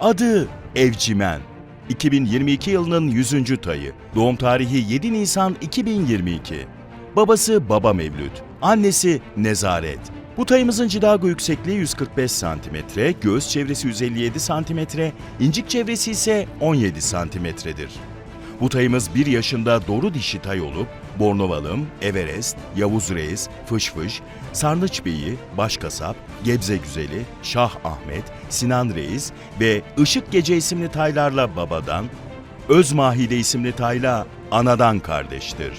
Adı Evcimen. 2022 yılının 100. tayı. Doğum tarihi 7 Nisan 2022. Babası Baba Mevlüt. Annesi Nezaret. Bu tayımızın cidago yüksekliği 145 cm, göğüs çevresi 157 cm, incik çevresi ise 17 cm'dir. Bu tayımız 1 yaşında doğru dişi tay olup, Bornovalım, Everest, Yavuz Reis, Fış Fış, Sarnıç Beyi, Başkasap, Gebze Güzeli, Şah Ahmet, Sinan Reis ve Işık Gece isimli taylarla babadan, Özmahide isimli tayla anadan kardeştir.